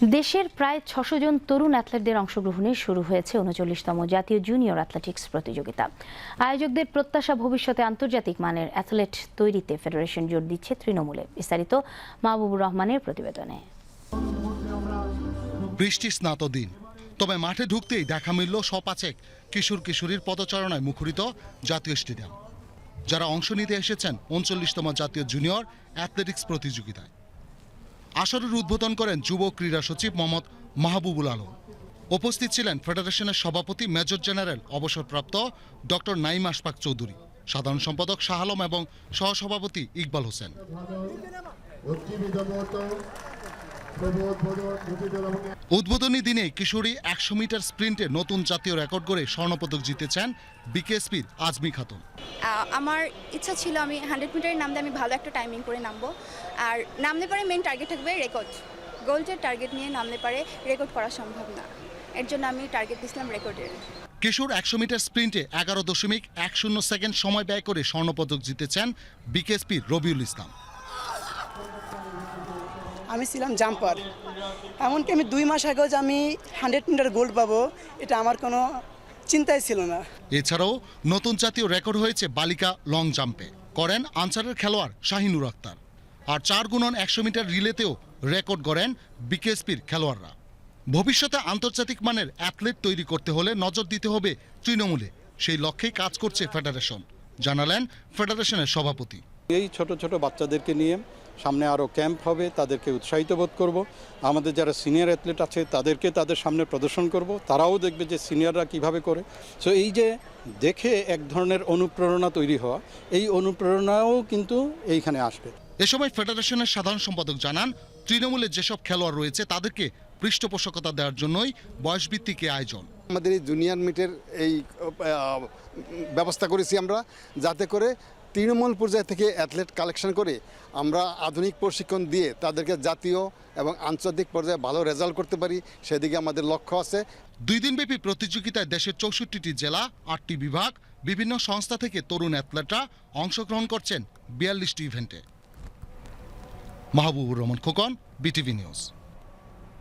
দেশের প্রায় ছশো জন তরুণ অ্যাথলেটদের অংশগ্রহণে শুরু হয়েছে উনচল্লিশতম জাতীয় জুনিয়র অ্যাথলেটিক্স প্রতিযোগিতা। আয়োজকদের প্রত্যাশা ভবিষ্যতে আন্তর্জাতিক মানের অ্যাথলেট তৈরিতে ফেডারেশন জোর দিচ্ছে তৃণমূলে, বিস্তারিত মাহবুবুর রহমানের প্রতিবেদনে। বৃষ্টি স্নাত দিন, তবে মাঠে ঢুকতেই দেখা মিলল সপাচেক কিশোর কিশোরীর পদচারণায় মুখরিত জাতীয় স্টেডিয়াম। যারা অংশ নিতে এসেছেন উনচল্লিশতম জাতীয় জুনিয়র অ্যাথলেটিক্স প্রতিযোগিতায়। আসরের উদ্বোধন করেন যুব ক্রীড়া সচিব মোহাম্মদ মাহবুবুল আলম। উপস্থিত ছিলেন ফেডারেশনের সভাপতি মেজর জেনারেল অবসরপ্রাপ্ত ডক্টর নাইম আশফাক চৌধুরী, সাধারণ সম্পাদক শাহ আলম এবং সহসভাপতি ইকবাল হোসেন। উদ্বোধনী দিনে কিশোরী একশো মিটার স্প্রিন্টে নতুন জাতীয় রেকর্ড করে স্বর্ণপদক জিতেছেন বিকেএসপির আজমি খাতুন। আমার ইচ্ছা ছিল আমি হান্ড্রেড মিটারের নামতে আমি ভালো একটা টাইমিং করে নামবো। আর নামলে পারে মেন টার্গেট থাকবে রেকর্ড গোল্ডের টার্গেট নিয়ে নামলে পারে রেকর্ড করা সম্ভব না। এর জন্য আমি টার্গেট দিয়েছিলাম রেকর্ডের কিশোর একশো মিটার স্প্রিন্টে এগারো দশমিক এক শূন্য সেকেন্ড সময় ব্যয় করে স্বর্ণপদক জিতেছেন বিকেএসপির রবিউল ইসলাম। আমি ছিলাম জাম্পার। এমনকি আমি দুই মাস আগেও যে আমি হান্ড্রেড মিটার গোল্ড পাবো এটা আমার কোনো চিন্তাই ছিল না। এছাড়াও নতুন জাতীয় রেকর্ড হয়েছে বালিকা লং জাম্পে। করেন আনসারের খেলোয়াড় শাহিনুর আক্তার। আর চার গুণন একশো মিটার রিলেতেও রেকর্ড গড়েন বিকেএসপির খেলোয়াড়রা। ভবিষ্যতে আন্তর্জাতিক মানের অ্যাথলেট তৈরি করতে হলে নজর দিতে হবে তৃণমূলে। সেই লক্ষ্যেই কাজ করছে ফেডারেশন। জানালেন ফেডারেশনের সভাপতি। এই ছোট ছোট বাচ্চাদেরকে নিয়ে সামনে আরও ক্যাম্প হবে তাদেরকে উৎসাহিত বোধ করব। আমাদের যারা সিনিয়র অ্যাথলেট আছে তাদেরকে তাদের সামনে প্রদর্শন করব। তারাও দেখবে যে সিনিয়ররা কীভাবে করে। সো এই যে দেখে এক ধরনের অনুপ্রেরণা তৈরি হওয়া এই অনুপ্রেরণাও কিন্তু এইখানে আসবে। এ সময় ফেডারেশনের সাধারণ সম্পাদক জানান তৃণমূলের যেসব খেলোয়াড় রয়েছে তাদেরকে পৃষ্ঠপোষকতা দেওয়ার জন্যই বয়সভিত্তিক এই আয়োজন। আমাদের এই জুনিয়র মিটের এই ব্যবস্থা করেছি আমরা যাতে করে তৃণমূল পর্যায় থেকে অ্যাথলেট কালেকশন করে আমরা আধুনিক প্রশিক্ষণ দিয়ে তাদেরকে জাতীয় এবং আন্তর্জাতিক পর্যায়ে ভালো রেজাল্ট করতে পারি, সেদিকে আমাদের লক্ষ্য আছে। দুই দিনব্যাপী প্রতিযোগিতায় দেশের চৌষট্টিটি জেলা, আটটি বিভাগ, বিভিন্ন সংস্থা থেকে তরুণ অ্যাথলেটরা অংশগ্রহণ করছেন বিয়াল্লিশটি ইভেন্টে মাহবুবুর রহমান খোকন, বিটিভি নিউজ।